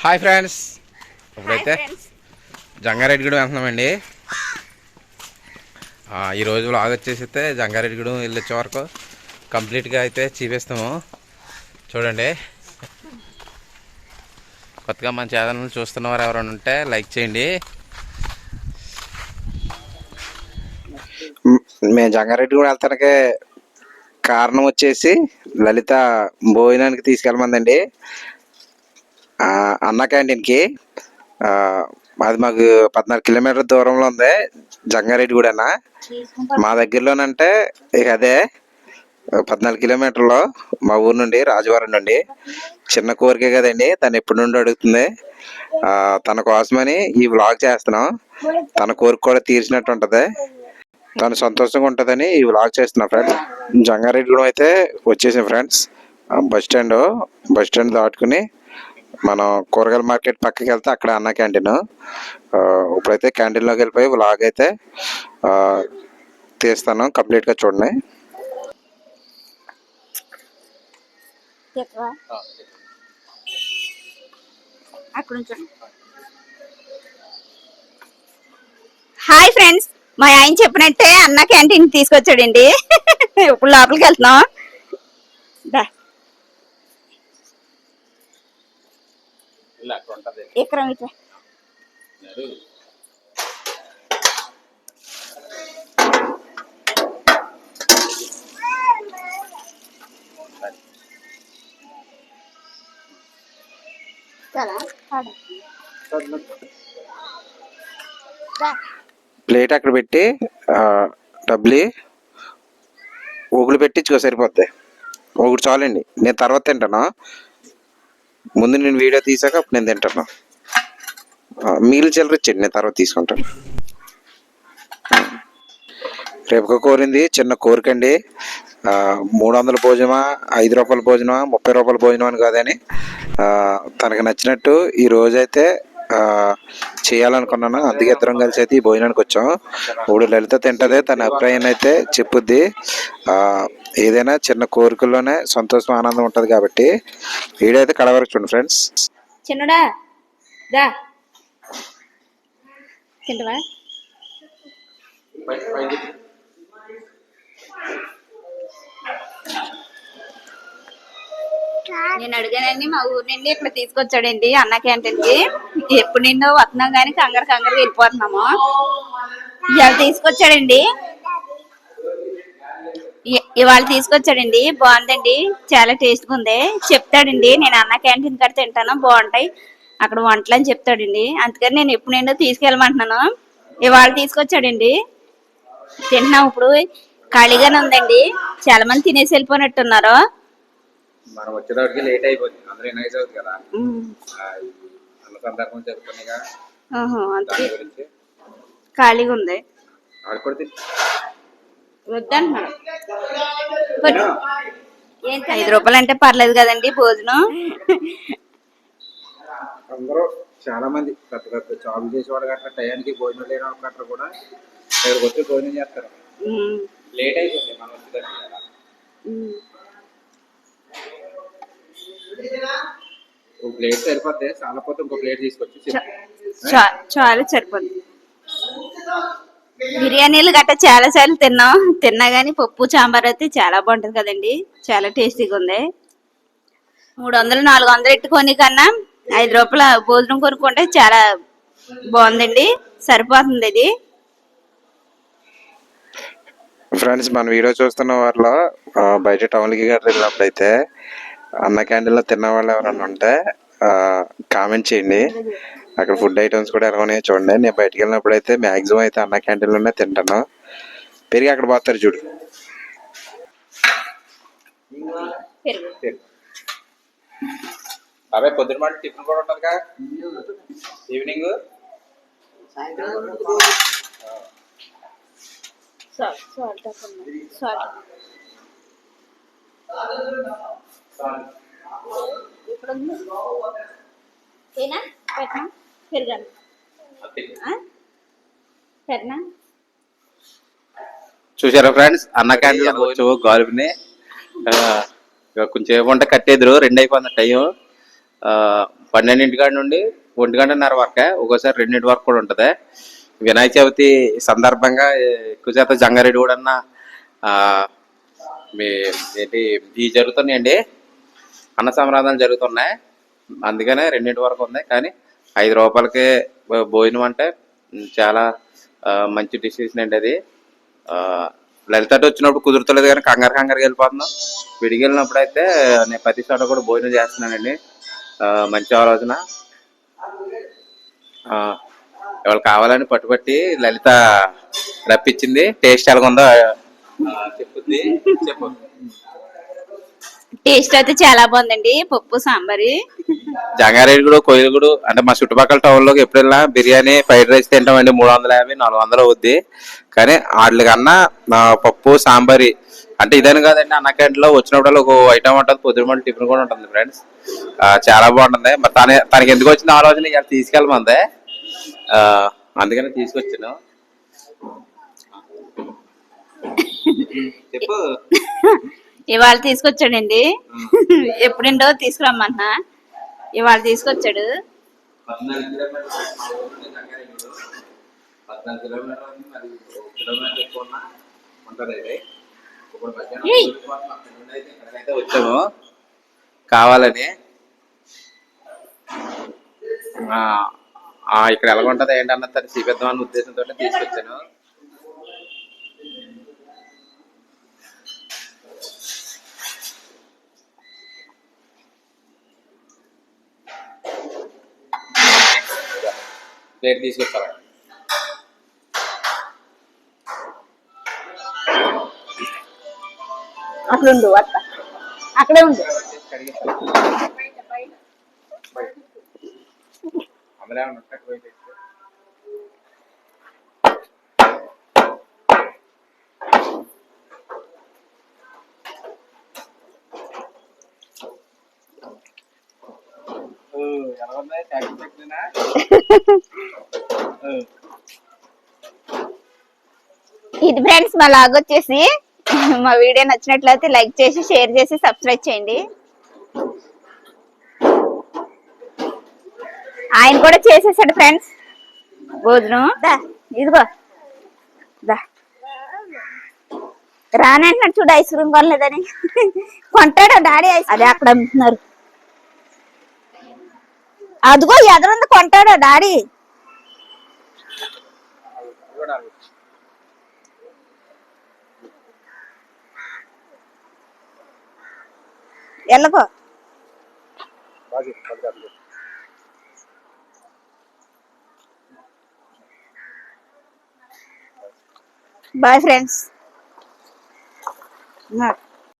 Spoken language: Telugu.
Hi friends. ఇప్పుడైతే జంగారెడ్డిగూడెం వెళ్తున్నామండి. ఆ, ఈరోజు వ్లాగ్ వచ్చేసి అయితే జంగారెడ్డిగూడెం వెళ్ళొచ్చే వరకు కంప్లీట్గా అయితే చూపిస్తాము. చూడండి. కొత్తగా మన ఛానల్ చూస్తున్నవారు ఎవరైనా ఉంటే లైక్ చేయండి. మేము జంగారెడ్డి కూడా వెళ్తానికి కారణం వచ్చేసి లలిత భోజనానికి తీసుకెళ్ళమందండి. ఆ, అన్న క్యాంటీన్కి అది మాకు పద్నాలుగు కిలోమీటర్ల దూరంలో ఉంది జంగారెడ్డి కూడా మా దగ్గరలోనంటే ఇక అదే పద్నాలుగు కిలోమీటర్లు మా ఊరు నుండి రాజవారం నుండి. చిన్న కోరికే కదండి తను ఎప్పటి నుండి అడుగుతుంది. తన కోసమని ఈ వ్లాగ్ చేస్తున్నాం. తన కోరిక కూడా తీర్చినట్టు ఉంటుంది. తను సంతోషంగా ఉంటుందని ఈ వ్లాగ్ చేస్తున్నా ఫ్రెండ్స్. జంగారెడ్డి కూడా అయితే వచ్చేసాం friends. Bus stand bus stand దాటుకుని మనం కూరగాయల మార్కెట్ పక్కకి వెళ్తే అక్కడ అన్న క్యాంటీన్. ఇప్పుడైతే క్యాంటీన్లోకి వెళ్ళిపోయి వ్లాగ్ అయితే ఆ, తీస్తాను కంప్లీట్గా చూడండి. హాయ్ ఫ్రెండ్స్ మా ఆయన చెప్పినట్టే అన్న క్యాంటీన్ తీసుకొచ్చాడండి. ఇప్పుడు లోపలికి వెళ్తున్నాం దా ఇట్లా. ప్లేట్ అక్కడ పెట్టి డబ్బులు ఒకళ్ళు పెట్టించుకో సరిపోద్ది. ఒకటి చాలండి. నేను తర్వాత తింటాను? ముందు నేను వీడియో తీసాక అప్పుడు నేను తింటాను? మీరు చిల్లర ఇచ్చేయండి నేను తర్వాత తీసుకుంటాను. రేపుక కోరింది చిన్న కోరిక అండి. మూడు వందల భోజనమా ఐదు రూపాయల భోజనమా ముప్పై రూపాయల భోజనం అని కాదని తనకు నచ్చినట్టు ఈ రోజైతే చేయాలనుకున్నాను. అందుకే ఇద్దరం కలిసి అయితే ఈ భోజనానికి వచ్చాం. ఇప్పుడు లలిత తింటదే తన అభిప్రాయాన్ని అయితే చెప్పుద్ది. ఏదైనా చిన్న కోరికల్లోనే సంతోషం ఆనందం ఉంటుంది కాబట్టి వీడైతే కడవరకు చూడండి ఫ్రెండ్స్. చిన్నడా తింటవా? నేను అడిగానండి మా ఊరు నుండి ఇక్కడ తీసుకొచ్చాడండి అన్న క్యాంటీన్కి ఎప్పుడు నిండో వస్తున్నాం కానీ కంగారు కంగారు వెళ్ళిపోతున్నాము. ఇవాళ తీసుకొచ్చాడండి. ఇవాళ తీసుకొచ్చాడండి బాగుందండి చాలా టేస్ట్గా ఉంది. చెప్తాడండి నేను అన్న క్యాంటీన్ కడితే తింటాను బాగుంటాయి. అక్కడ వంటలు అని చెప్తాడండి. అందుకని నేను ఎప్పుడు నిండో తీసుకెళ్ళమంటున్నాను. ఇవాళ తీసుకొచ్చాడండి. తింటున్నాం ఇప్పుడు. ఖాళీగానే ఉందండి. చాలా మంది తినేసి వెళ్ళిపోయినట్టున్నారు. మనం వచ్చేటప్పటికి లేట్ అయిపోతుంది. అందరూ నైజ్ అవుతుంది కదా. ఉమ్. అన్న సందర్భం జరుగుతున్నాయిగా. ఆహా, అందుకే గురించి. ఖాళీగా ఉంది. వద్దంటున్నాడు. ఐదు రూపాయలు అంటే పర్లేదు కదండి భోజనం. అందరూ చాలా మంది పెద్ద పెద్ద జాబ్ చేసేవాడు గట్రా టయానికి భోజనం లేని వాళ్ళు గట్రా కూడా. ఇక్కడికి వచ్చి భోజనం చేస్తారు. లేట్ అయిపోతుంది మనం. ఒక ప్లేట్ సరిపోతే చాలా పోతే ఇంకో ప్లేట్ తీసుకొచ్చి చాలా సరిపోతుంది బిర్యానీలు గట్ట చాలా సార్లు తిన్నాం. తిన్నా గానీ పప్పు సాంబార్ అయితే చాలా బాగుంటది కదండి. చాలా టేస్టీగా ఉంది మూడు వందలు నాలుగు వందలు ఎట్టుకొని కన్నా ఐదు రూపాయల భోజనం కొనుక్కుంటే చాలా బాగుందండి. సరిపోతుంది ఇది. ఫ్రెండ్స్ మన వీడియో చూస్తున్న వాళ్ళలో ఆ, బయట టౌన్కి గట్రా వెళ్ళినప్పుడు అయితే అన్న క్యాంటీన్లో తిన్న వాళ్ళు ఎవరైనా ఉంటే కామెంట్ చేయండి. అక్కడ ఫుడ్ ఐటమ్స్ కూడా ఎలా ఉన్నాయో చూడండి. నేను బయటికి వెళ్ళినప్పుడు అయితే మ్యాక్సిమం అయితే అన్న క్యాంటీన్లోనే తింటాను. పెరిగి అక్కడ పోతారు చూడు. పెరుగు. బాబాయ్ పొద్దున మాట టిఫిన్ కూడా ఉంటుందిగా ఈవినింగ్ చూసారా ఫ్రెండ్స్? అన్న క్యాంటీన్ వచ్చు గాలిని కొంచెం ఏమంటే కట్టేదురు రెండు అయిపోయింది టైం పన్నెండింటి కాడ నుండి ఒంటి గంటన్నర వరకే ఒక్కోసారి రెండింటి వరకు కూడా ఉంటుంది. వినాయక చవితి సందర్భంగా ఎక్కువ శాతం జంగారెడ్డి కూడా అన్న మీ ఏంటి ఇవి జరుగుతున్నాయండి. అన్న సంరాధాలు జరుగుతున్నాయి. అందుకనే రెండింటి వరకు ఉంది కానీ ఐదు రూపాయలకే భోజనం అంటే చాలా మంచి డిసిషన్ అండి అది. లలిత వచ్చినప్పుడు కుదురుతలేదు కానీ కంగారు కంగారు వెళ్ళిపోతున్నాం. విడిగి వెళ్ళినప్పుడు అయితే నేను ప్రతి చోట కూడా భోజనం చేస్తున్నానండి. మంచి ఆలోచన. ఎవరు కావాలని పట్టుబట్టి లలిత రప్పించింది. టేస్ట్ ఎలాగుందో చెప్పుద్ది. చెప్పు. టేస్ట్ అయితే చాలా బాగుందండి. పప్పు సాంబారి. జంగారెడ్డిగూడు కోయిలగూడు అంటే మా చుట్టుపక్కల టౌన్లోకి ఎప్పుడు వెళ్ళినా బిర్యానీ ఫ్రైడ్ రైస్ తింటామండి. మూడు వందల యాభై నాలుగు వందలు అవుద్ది. కానీ వాటి కన్నా ఆ, పప్పు సాంబారి అంటే ఇదని కాదండి అన్న క్యాంటీన్లో వచ్చినప్పుడు ఒక ఐటమ్ ఉంటుంది పొద్దున టిఫిన్ కూడా ఉంటుంది ఫ్రెండ్స్ చాలా బాగుంటుంది. మరి తన తనకి ఎందుకు వచ్చిన ఆలోచన ఇలా తీసుకెళ్ళమంది. అందుకని తీసుకొచ్చాను. చెప్పు. ఇవాళ తీసుకొచ్చాడండి. ఎప్పుడిండో తీసుకురమ్మన్నా. ఇవాళ తీసుకొచ్చాడు. కిలోమీటర్ వచ్చాము. కావాలని. ఆ, ఆ, ఇక్కడ ఎలా ఉంటది ఏంటన్నది తను చూపిద్దామన్న ఉద్దేశంతో తీసుకొచ్చాను. ప్లేట్ తీసుకొచ్చాను అక్కడ ఉండు అక్కడే ఉండు. ఎలా ఇది ఫ్రెండ్స్ మా లాగ్ మా వీడియో నచ్చినట్లయితే లైక్ చేసి షేర్ చేసి సబ్స్క్రైబ్ చేయండి. ఆయన కూడా చేసేసాడు ఫ్రెండ్స్. భోజనం. దా ఇదిగో. దా. రానంటున్నాడు చూడు ఐస్ క్రీమ్ కొనలేదని. కొంటాడా డాడీ ఐస్ అదే అక్కడ అమ్ముతున్నారు. అదిగో ఎదురుంది కొంటాడా డాడీ? చెప్పు. Bye friends.